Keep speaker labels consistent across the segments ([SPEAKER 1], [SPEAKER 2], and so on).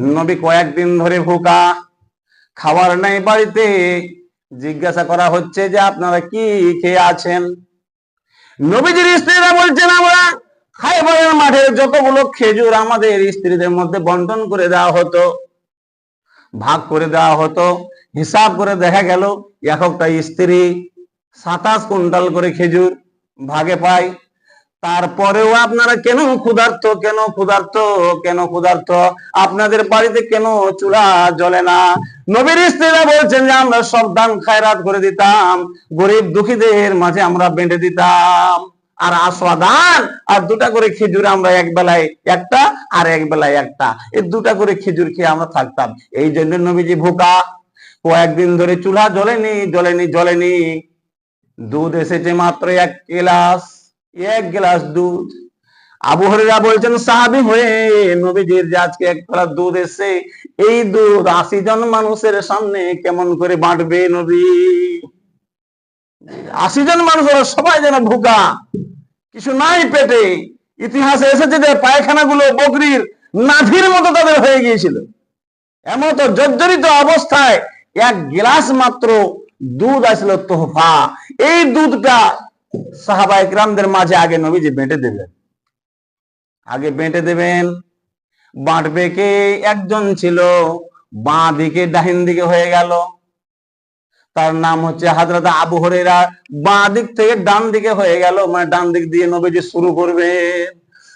[SPEAKER 1] নবী কয়েকদিন ধরে ভুকা খাবার নাই বাড়িতে। জিজ্ঞাসা করা হচ্ছে যে আপনারা কি খেয়ে আছেন? নবীজির স্ত্রীরা বলছেন, আমরা খাইবারের মাঠে যতগুলো খেজুর আমাদের স্ত্রীদের মধ্যে বন্টন করে দেওয়া হতো, ভাগ করে দেওয়া হতো। হিসাব করে দেখা গেল, এক একটা স্ত্রী সাতাশ কুইন্টাল করে খেজুর ভাগে পায়। তারপরেও আপনারা কেন ক্ষুধার্ত কেন ক্ষুধার্ত কেন ক্ষুধার্ত? আপনাদের বাড়িতে কেন চুলা জ্বলে না? নবীর স্ত্রীরা বলছেন যে, আমরা সব দান খায়রাত করে দিতাম, গরিব দুঃখীদের মাঝে আমরা বেঁধে দিতাম। আর আস্বাদান আর দুটা করে খেজুর আমরা এক বেলায় একটা, আর এক বেলায় একটা। এই দুটা করে খেজুর খেয়ে আমরা থাকতাম। এই জন্য নবীজি ভোকা। কয়েকদিন ধরে চুলা জ্বলেনি জ্বলেনি জ্বলেনি। দুধ এসেছে মাত্র এক গ্লাস। এক গ্লাস দুধ। আবু হরিরা বলছেন, সাহাবি হয়ে নবীজির আজকে এক গ্লাস দুধ এসে এই দুধ আশি জন মানুষের সামনে কেমন করে বাঁটবে নবী? আশি জন মানুষ সবাই যেন ভুকা কিছু নাই পেটে। ইতিহাসে এসেছে যে পায়খানা গুলো বকরির নাভির মতো তাদের হয়ে গিয়েছিল। এমন তো জর্জরিত অবস্থায় এক গ্লাস মাত্র দুধ আসলো তোহফা। এই দুধটা সাহাবা ইকরামদের মাঝে আগে নবীজি বেঁটে দেবেন। আগে বেঁটে দেবেন বাঁটবে কে একজন ছিল, বাঁ দিকে ডাহিন দিকে হয়ে গেল। তার নাম হচ্ছে হাজরত আবু হরেরা বাঁ দিক থেকে ডান দিকে হয়ে গেল মানে ডান দিক দিয়ে নবীজি শুরু করবে।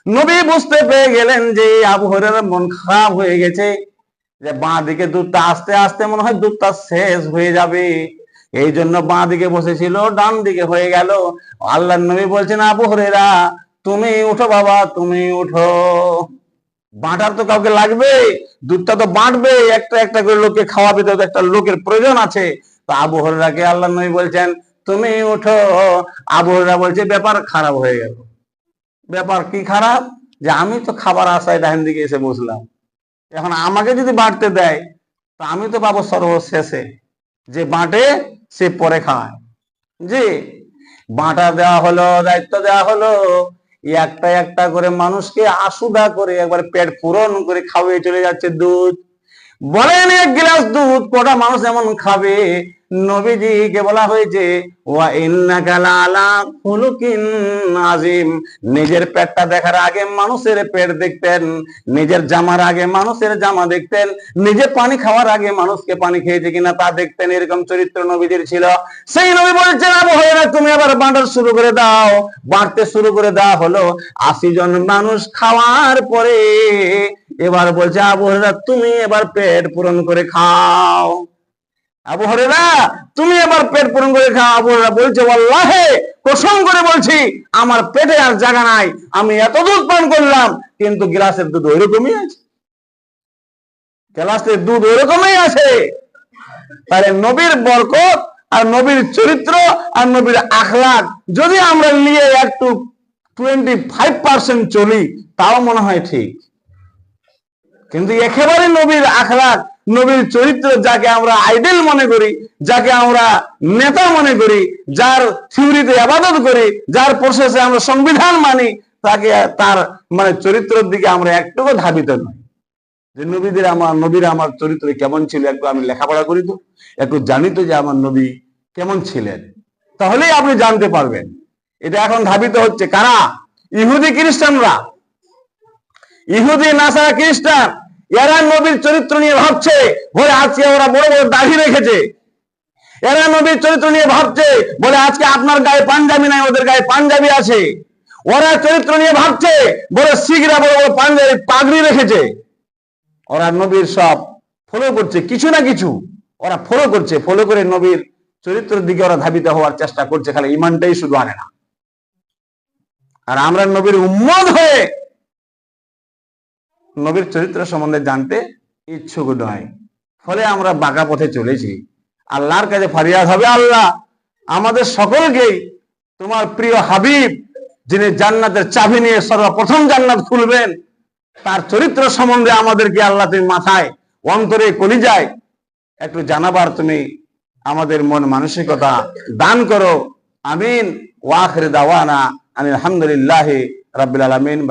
[SPEAKER 1] নবী বুঝতে পেরে গেলেন যে আবু হরেরা মন খারাপ হয়ে গেছে, যে বাঁ দিকে দুধটা আস্তে আস্তে মনে হয় দুধটা শেষ হয়ে যাবে। এই জন্য বাঁ দিকে বসেছিল, ডান দিকে হয়ে গেল। আল্লাহ নবী বলছেন, আবু হরেরা তুমি উঠো বাবা, তুমি উঠো। বাঁটার তো কাউকে লাগবে, দুধটা তো বাঁটবে, একটা একটা করে লোককে খাওয়াবে, তো একটা লোকের প্রয়োজন আছে। তো আবু হরেরাকে আল্লাহ নবী বলছেন, তুমি উঠো। আবু হরেরা বলছে, ব্যাপার খারাপ হয়ে গেল। ব্যাপার কি খারাপ? যে আমি তো খাবার আশায় ডাইন দিকে এসে বসলাম। এখন আমাকে যদি বাঁটতে দেয়, তো আমি তো পাবো সর্বশেষে। যে বাঁটে সে পরে খায়। জি, বাঁটা দেওয়া হলো, দায়িত্ব দেওয়া হলো একটা একটা করে মানুষকে আসুদা করে একবার পেট পূরণ করে খাওয়িয়ে চলে যাচ্ছে দুধ। বলেন এক গ্লাস দুধ, কটা মানুষ এমন খাবে? নবীজিকে বলা হয়েছে আজিম নিজের পেটটা দেখার আগে মানুষের পেট দেখতেন, নিজের জামার আগে মানুষের জামা দেখতেন, নিজে পানি খাওয়ার আগে মানুষকে পানি খেয়েছে কিনা তা দেখতেন, এরকম চরিত্র নবীদের ছিল। সেই নবী বলছেন আবু হয়রা তুমি আবার বাঁটা শুরু করে দাও। বাঁটতে শুরু করে দেওয়া হলো। আশি জন মানুষ খাওয়ার পরে এবার বলছে, আবু তুমি এবার পেট পূরণ করে খাও। আবু তুমি এবার পেট পূরণ করে খাও। আবু বলছে করে বলছি, আমার পেটে আর জায়গা নাই। আমি এত দুধ পান করলাম, কিন্তু গ্লাসের দুধ ওইরকমই আছে। গ্লাসের দুধ ওইরকমই আছে। তাহলে নবীর বরকত আর নবীর চরিত্র আর নবীর আখলাক যদি আমরা নিয়ে একটু টোয়েন্টি ফাইভ পার্সেন্ট চলি, তাও মনে হয় ঠিক। কিন্তু একেবারে নবীর আখলাক নবীর চরিত্র যাকে আমরা আইডেল মনে করি, যাকে আমরা নেতা মনে করি, যার থিওরিতে আবাদত করি, যার প্রসেসে আমরা সংবিধান মানি, তাকে তার মানে চরিত্রের দিকে আমরা একটুকু ধাবিত নই। যে নবীদের আমার, নবীর আমার চরিত্র কেমন ছিল একটু আমি লেখাপড়া করি তো, একটু জানি তো যে আমার নবী কেমন ছিলেন। তাহলেই আপনি জানতে পারবেন। এটা এখন ধাবিত হচ্ছে কারা? ইহুদি খ্রিস্টানরা। ইহুদি নাসারা খ্রিস্টান এরা নবীর চরিত্র নিয়ে ভাবছে, বলে আজকে ওরা বড় বড় দাড়ি রেখেছে। এরা নবীর চরিত্র নিয়ে ভাবছে, বলে আজকে আপনার গায়ে পাঞ্জাবি নাই, ওদের গায়ে পাঞ্জাবি আছে। ওরা চরিত্র নিয়ে ভাবছে, বলে শিখরা বড় বড় পাঞ্জাবি পাগড়ি রেখেছে। ওরা নবীর সব ফলো করছে, কিছু না কিছু। ওরা ফলো করছে ফলো করে নবীর চরিত্রের দিকে ওরা ধাবিত হওয়ার চেষ্টা করছে, খালি ইমানটাই শুধু আনে না। আর আমরা নবীর উম্মত হয়ে নবীর চরিত্র সম্বন্ধে জানতে ইচ্ছুক নয়। ফলে আমরা বাঁকা পথে চলেছি। আল্লাহর কাছে ফারিয়াদ হবে আল্লাহ। আমাদের সকলকেই তোমার প্রিয় হাবিব, যিনি জান্নাতের চাবি নিয়ে সর্বপ্রথম জান্নাত খুলবেন, তার চরিত্র সম্বন্ধে আমাদেরকে আল্লাহ তুমি মাথায়, অন্তরে কলিজায় একটু জানাবার তুমি আমাদের মন মানসিকতা দান করো। আমিন। ওয়াখির দাওয়ানা আনিল আলহামদুলিল্লাহ রাব্বিল আলামিন।